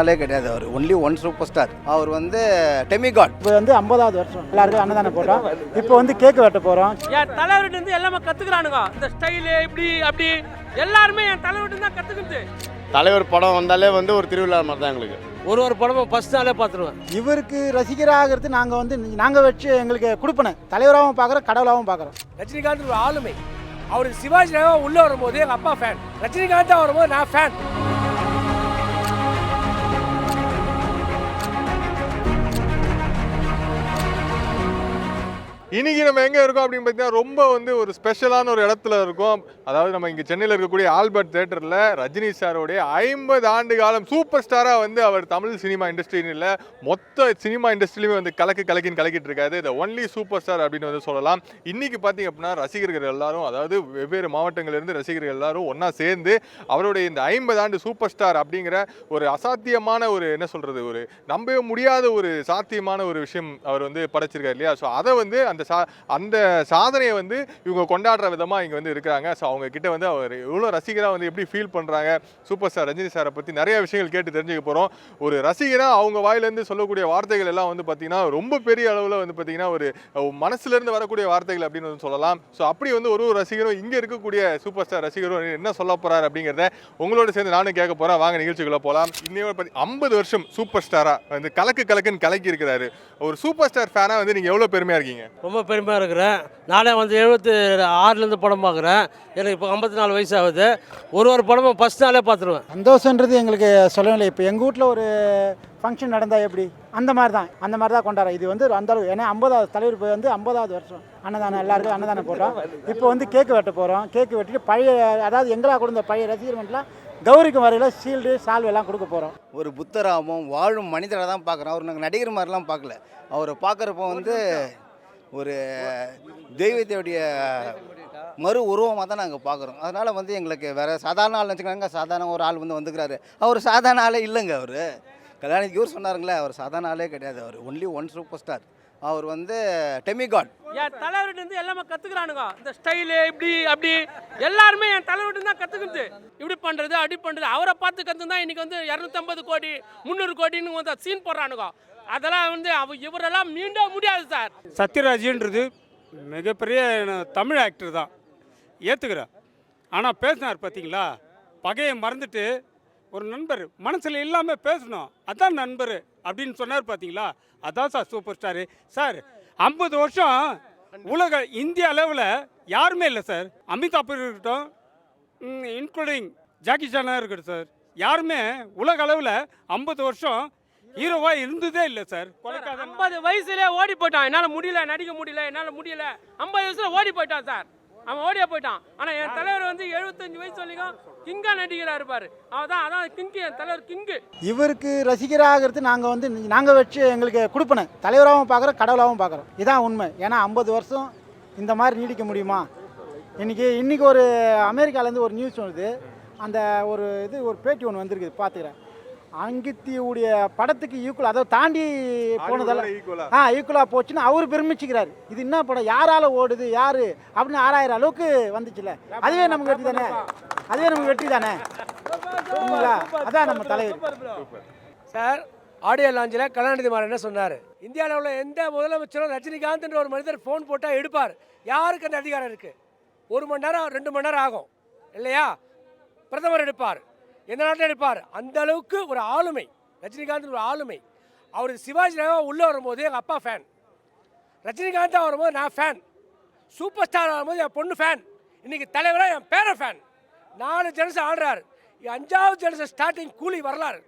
ஆளே கிடையாது. அவர் ஒன்லி ஒன் சூப்பர் ஸ்டார் அவர் வந்து டெமிகாட் இப்போ வந்து ஐம்பதாவது வருஷம். எல்லாருக்கும் அன்னதானம் போட்டோம் இப்போ வந்து கேக்கு வெட்ட போகிறோம் என் தலைவர்கிட்ட இருந்து எல்லாமே கத்துக்கிறானுங்க. இந்த ஸ்டைலு இப்படி அப்படி. எல்லாருமே என் தலைவர்கிட்ட தான் கத்துக்குது. தலைவர் படம் வந்தாலே வந்து ஒரு திருவிழா மாதிரி தான் எங்களுக்கு. ஒரு ஒரு படமும் ஃபர்ஸ்ட் நாளே பார்த்துருவேன் இவருக்கு ரசிகராகிறது நாங்கள் வந்து நாங்கள் வச்சு எங்களுக்கு கொடுப்பன தலைவராகவும் பார்க்குறோம் கடவுளாகவும் பார்க்குறோம் ரஜினிகாந்த் ஒரு ஆளுமை. அவர் சிவாஜி ராவா உள்ள வரும்போது எங்க அப்பா ஃபேன் ரஜினிகாந்த் வரும்போது நான் ஃபேன் இன்றைக்கி நம்ம எங்கே இருக்கோம் அப்படின்னு பார்த்தீங்கன்னா ரொம்ப வந்து ஒரு ஸ்பெஷலான ஒரு இடத்துல இருக்கோம். அதாவது நம்ம இங்கே சென்னையில் இருக்கக்கூடிய ஆல்பர்ட் தேட்டரில் ரஜினி சாரோடைய ஐம்பது ஆண்டு காலம் சூப்பர் ஸ்டாராக வந்து அவர் தமிழ் சினிமா இண்டஸ்ட்ரின்னு இல்லை மொத்த சினிமா இண்டஸ்ட்ரியிலுமே வந்து கலக்கு கலக்கின்னு கலக்கிட்டு இருக்காரு. இந்த ஒன்லி சூப்பர் ஸ்டார் அப்படின்னு வந்து சொல்லலாம். இன்றைக்கி பார்த்தீங்க அப்படின்னா ரசிகர்கள் எல்லாரும் அதாவது வெவ்வேறு மாவட்டங்களிலிருந்து ரசிகர்கள் எல்லாரும் ஒன்றா சேர்ந்து அவருடைய இந்த ஐம்பது ஆண்டு சூப்பர் ஸ்டார் அப்படிங்கிற ஒரு அசாத்தியமான ஒரு என்ன சொல்கிறது ஒரு நம்பவே முடியாத ஒரு சாத்தியமான ஒரு விஷயம் அவர் வந்து படைச்சிருக்காரு இல்லையா? ஸோ அதை வந்து அந்த சா அந்த சாதனையை வந்து இவங்க கொண்டாடுற விதமாக இங்கே வந்து இருக்கிறாங்க. ஸோ அவங்க கிட்ட வந்து அவர் எவ்வளோ ரசிகராக வந்து எப்படி ஃபீல் பண்ணுறாங்க சூப்பர் ஸ்டார் ரஜினி சாரை பற்றி நிறைய விஷயங்கள் கேட்டு தெரிஞ்சுக்க போகிறோம் ஒரு ரசிகராக அவங்க வாயிலேருந்து சொல்லக்கூடிய வார்த்தைகள் எல்லாம் வந்து பார்த்திங்கன்னா ரொம்ப பெரிய அளவில் வந்து பார்த்தீங்கன்னா ஒரு மனசுலேருந்து வரக்கூடிய வார்த்தைகள் அப்படின்னு வந்து சொல்லலாம். ஸோ அப்படி வந்து ஒரு ஒரு ரசிகரும் இங்கே இருக்கக்கூடிய சூப்பர் ஸ்டார் ரசிகரும் என்ன சொல்ல போகிறார் அப்படிங்கிறத உங்களோட சேர்ந்து நானும் கேட்க போகிறேன் வாங்க நிகழ்ச்சிக்குள்ளே போகலாம் இன்னையோட பத்தி ஐம்பது வருஷம் சூப்பர் ஸ்டாராக வந்து கலக்கு கலக்குன்னு கலக்கி இருக்கிறாரு. ஒரு சூப்பர் ஸ்டார் ஃபேனாக வந்து நீங்கள் எவ்வளோ பெருமையாக இருக்கீங்க? ரொம்ப பெருமையாக இருக்கிறேன். நானே வந்து எழுபத்தி ஆறுலேருந்து படம் பார்க்குறேன். எனக்கு இப்போ ஐம்பத்தி நாலு வயசு ஆகுது ஒரு ஒரு படமும் ஃபஸ்ட் நாளே பார்த்துருவேன். சந்தோஷன்றது எங்களுக்கு சொல்லவில்லை இப்போ எங்கள் வீட்டில் ஒரு ஃபங்க்ஷன் நடந்தால் எப்படி? அந்த மாதிரி தான் அந்த மாதிரி தான் கொண்டாடுறோம் இது வந்து அந்த அளவு ஏன்னா ஐம்பதாவது தலைவர் போய் வந்து ஐம்பதாவது வருஷம் அன்னதானம் எல்லாருக்கும் அன்னதானம் போட்டோம் இப்போ வந்து கேக்கு வெட்ட போகிறோம் கேக்கு வெட்டிட்டு பழைய அதாவது எங்களா கொடுத்த பழைய ரசிகர்மெண்ட்லாம் கௌரிக்கு வரையில் ஷீல்டு சால்வு எல்லாம் கொடுக்க போகிறோம் ஒரு புத்தராகவும் வாழும் மனிதரை தான் பார்க்குறோம். அவர் நாங்கள் நடிகர் மாதிரிலாம் பார்க்கல. அவரை பார்க்குறப்போ வந்து ஒரு தெய்வத்தையுடைய மறு உருவமாக தான் நாங்கள் பார்க்குறோம் அதனால் வந்து எங்களுக்கு வேறு சாதாரண ஆள் வச்சுக்கிறாங்க சாதாரண ஒரு ஆள் வந்து வந்துக்கிறாரு. அவர் சாதாரண ஆளே இல்லைங்க அவர். கல்யாணிக்கு இவர் சொன்னாருங்களே அவர் சாதாரண ஆளே கிடையாது. அவர் ஒன்லி ஒன் சூப்பர் ஸ்டார் அவர் வந்து டெமிகாட் என் தலைவர்கிட்ட இருந்து எல்லாமே கத்துக்கிறானுங்க. இந்த ஸ்டைலு இப்படி அப்படி. எல்லாருமே என் தலைவர்கிட்ட தான் கத்துக்குது. இப்படி பண்றது அப்படி பண்றது. அவரை பார்த்து கத்து தான் இன்னைக்கு வந்து இரநூத்தம்பது கோடி முந்நூறு கோடின்னு வந்து சீன் போடுறானுங்க. அதெல்லாம் வந்து அவ இவரெல்லாம் மீண்ட முடியாது சார். சத்யராஜ்ன்றது மிகப்பெரிய தமிழ் ஆக்டர் தான். ஏற்றுக்கிறேன் ஆனால் பேசினார் பார்த்தீங்களா பகையை மறந்துட்டு ஒரு நண்பர் மனசில் இல்லாமல் பேசணும். அதான் நண்பர் அப்படின்னு சொன்னார் பார்த்தீங்களா அதான் சார் சூப்பர் ஸ்டாரு. சார் ஐம்பது வருஷம் உலக இந்திய அளவில் யாருமே இல்லை சார். அமிதாப் இருக்கட்டும் இன்க்ளூடிங் ஜாக்கி சானாக இருக்கட்டும் சார். யாருமே உலக அளவில் ஐம்பது வருஷம் ஹீரோவாக இருந்ததே இல்லை சார். ஐம்பது வயசுல ஓடி போயிட்டான். என்னால முடியல நடிக்க முடியல என்னால முடியல. ஐம்பது வயசுல ஓடி போயிட்டான் சார். அவன் ஓடியா போயிட்டான். ஆனால் என் தலைவர் வந்து எழுபத்தஞ்சு வயசு வரைக்கும் கிங்கா நடிகராக இருப்பார். அவர் தான் அதான் கிங்கு என் தலைவர் கிங்கு. இவருக்கு ரசிகராகிறது நாங்கள் வந்து நாங்கள் வச்சு எங்களுக்கு கொடுப்பன. தலைவராகவும் பார்க்குறோம் கடவுளாகவும் பார்க்குறோம். இதான் உண்மை. ஏன்னா ஐம்பது வருஷம் இந்த மாதிரி நீடிக்க முடியுமா? இன்றைக்கி இன்றைக்கி ஒரு அமெரிக்காவிலேருந்து ஒரு நியூஸ் வருது. அந்த ஒரு இது ஒரு பேட்டி ஒன்று வந்திருக்குது பார்த்துக்கிறேன் அங்கித்தியுடைய படத்துக்கு ஈக்குவல் அதை தாண்டி போனதால ஈக்குவலா ஆ ஈக்குவலாக போச்சுன்னு அவர் பெருமிச்சுக்கிறார். இது என்ன படம்? யாரால ஓடுது? யாரு? அப்படின்னு ஆறாயிரம் அளவுக்கு வந்துச்சுல. அதுவே நமக்கு வெற்றி தானே? அதுவே நமக்கு வெற்றி தானே? அதான் நம்ம தலைவர். சார் ஆடியோ லாஞ்சில் கலாநிதி மாறன் என்ன சொன்னார்? இந்தியாவில் உள்ள எந்த முதலமைச்சரும் ரஜினிகாந்த்ன்ற ஒரு மனிதர் ஃபோன் போட்டால் எடுப்பார். யாருக்கு அந்த அதிகாரம் இருக்கு? ஒரு மணி நேரம் ரெண்டு மணி நேரம் ஆகும். இல்லையா? பிரதமர் எடுப்பார். எந்த நாட்டில் எடுப்பார் அந்த அளவுக்கு ஒரு ஆளுமை ரஜினிகாந்த் ஒரு ஆளுமை. அவர் சிவாஜி ராவா உள்ளே வரும்போது எங்கள் அப்பா ஃபேன் ரஜினிகாந்த் வரும்போது நான் ஃபேன் சூப்பர் ஸ்டார் வரும்போது என் பொண்ணு ஃபேன் இன்றைக்கி தலைவராக என் பேர ஃபேன் நாலு ஜென்ஸ் ஆடுறாரு. அஞ்சாவது ஜென்ஸ் ஸ்டார்டிங் கூலி வரலாறு.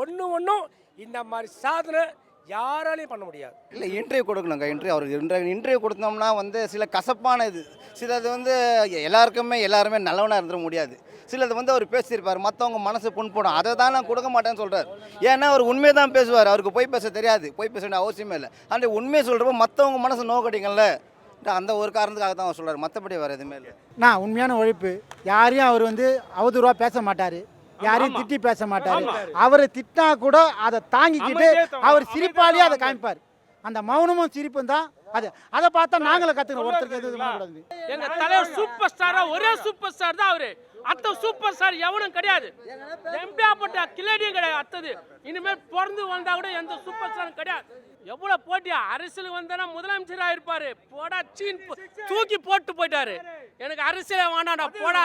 ஒன்று ஒன்றும் இந்த மாதிரி சாதனை யாராலையும் பண்ண முடியாது. இல்லை இன்டர்வியூ கொடுக்கணுங்க. இன்டர்வியூ அவருக்கு இன்டர்வியூ இன்டர்வியூ கொடுத்தோம்னா வந்து சில கசப்பான இது. சில அது வந்து எல்லாருக்குமே எல்லாருமே நல்லவனாக இருந்துட முடியாது. சிலது வந்து அவர் பேசியிருப்பார் மற்றவங்க மனசு புண்படும். அதை தான் நான் கொடுக்க மாட்டேன்னு சொல்கிறார் ஏன்னா அவர் உண்மையை தான் பேசுவார். அவருக்கு போய் பேச தெரியாது. போய் பேச வேண்டிய அவசியமே இல்லை. அந்த உண்மையை சொல்கிறப்ப மற்றவங்க மனசு நோக்கடிங்கள்ல அந்த ஒரு காரணத்துக்காக தான் அவர் சொல்கிறார் மற்றபடி வேறு எதுவுமே இல்லை. நான் உண்மையான உழைப்பு. யாரையும் அவர் வந்து அவதூறாக பேச மாட்டார். யாரையும் திட்டி பேச மாட்டார். அவரை திட்டினா கூட அதை தாங்கிக்கிட்டு அவர் சிரிப்பாலேயே அதை காமிப்பார். அந்த மௌனமும் சிரிப்பும் தான் அது. அதை பார்த்தா நாங்களும் கற்றுக்கணும் ஒருத்தருக்கு எதுவும் கூடாது எங்க தலைவர் சூப்பர் ஸ்டாரா ஒரே சூப்பர் ஸ்டார் தான் அவரு. அத்த சூப்பர் ஸ்டார் எவனும் கிடையாது. எம்பியாப்பட்ட கிளேடியும் கிடையாது அத்தது. இனிமேல் பிறந்து வந்தா கூட எந்த சூப்பர் ஸ்டாரும் கிடையாது. எவ்வளவு போட்டியா? அரசியலுக்கு வந்தா முதலமைச்சராக இருப்பாரு. போடா சீன் தூக்கி போட்டு போயிட்டாரு. எனக்கு அரசியலே வேணாடா போடா.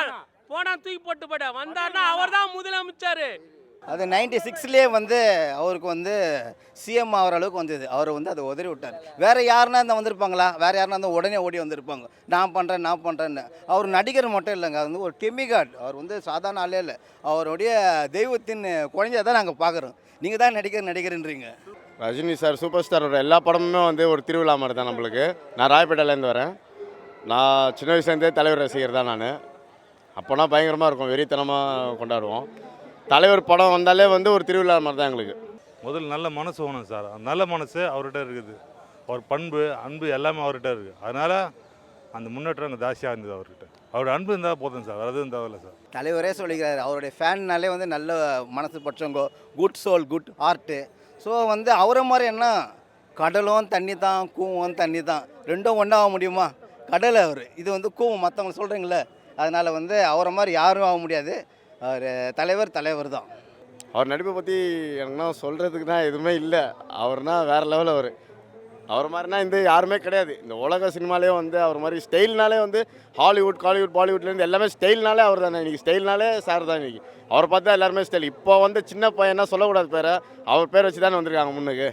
போடா தூக்கி போட்டு போயிட்டா வந்தாருன்னா அவர் தான் முதலமைச்சர். அது நைன்டி சிக்ஸ்லேயே வந்து அவருக்கு வந்து சிஎம் ஆகிற அளவுக்கு வந்தது. அவர் வந்து அதை உதறி விட்டார். வேறு யாருனா இருந்தால் வந்திருப்பாங்களா? வேறு யாருனா இருந்தால் உடனே ஓடி வந்திருப்பாங்க. நான் பண்ணுறேன் நான் பண்ணுறேன்னு அவர் நடிகர் மட்டும் இல்லைங்க. அது வந்து ஒரு கெமிகாட் அவர் வந்து சாதாரண ஆளே இல்லை. அவருடைய தெய்வத்தின் குழந்தைய தான் நாங்கள் பார்க்குறோம் நீங்கள் தான் நடிகர் நடிகர்ன்றீங்க. ரஜினி சார் சூப்பர் ஸ்டாரோட எல்லா படமுமே வந்து ஒரு திருவிழா மாதிரி தான் நம்மளுக்கு. நான் ராயப்பேட்டையிலேருந்து வரேன். நான் சின்ன வயசுலேருந்தே தலைவர் ரசிகர் தான் நான். அப்போனா பயங்கரமாக இருக்கும். வெறித்தனமாக கொண்டாடுவோம். தலைவர் படம் வந்தாலே வந்து ஒரு திருவிழா மாதிரி தான் எங்களுக்கு. முதல்ல நல்ல மனசு வேணும் சார். அந்த நல்ல மனசு அவர்கிட்ட இருக்குது. அவர் பண்பு அன்பு எல்லாமே அவர்கிட்ட இருக்குது. அதனால் அந்த முன்னேற்றம் அங்கே ஜாஸ்தியாக இருந்தது அவர்கிட்ட. அவரோட அன்பு இருந்தால் போதும் சார். வேறு எதுவும் தேவையில்ல சார். தலைவரே சொல்லிக்கிறாரு. அவருடைய ஃபேன்னாலே வந்து நல்ல மனசு பற்றவங்க. Good soul good heart so வந்து அவரை மாதிரி என்ன? கடலும் தண்ணி தான் கூவும் தண்ணி தான். ரெண்டும் ஒன்றாக முடியுமா? கடல் அவர். இது வந்து கூவும். மற்றவங்க சொல்கிறீங்களே அதனால் வந்து அவரை மாதிரி யாரும் ஆக முடியாது. அவர் தலைவர் தலைவர் தான். அவர் நடிப்பை பற்றி எனக்குன்னா சொல்கிறதுக்குனா எதுவுமே இல்லை. அவர்னா வேறு லெவல் அவர். அவர் மாதிரினா இந்த யாருமே கிடையாது. இந்த உலக சினிமாலே வந்து அவர் மாதிரி ஸ்டைல்னாலே வந்து ஹாலிவுட் காலிவுட் பாலிவுட்லேருந்து எல்லாமே ஸ்டைல்னாலே அவர் தானே இன்றைக்கி ஸ்டைல்னாலே சார் தான் இன்றைக்கி அவரை பார்த்தா எல்லாருமே ஸ்டைல் இப்போ வந்து சின்ன பையனா சொல்லக்கூடாது பேரை. அவர் பேர் வச்சு தானே வந்திருக்காங்க முன்னுக்கு.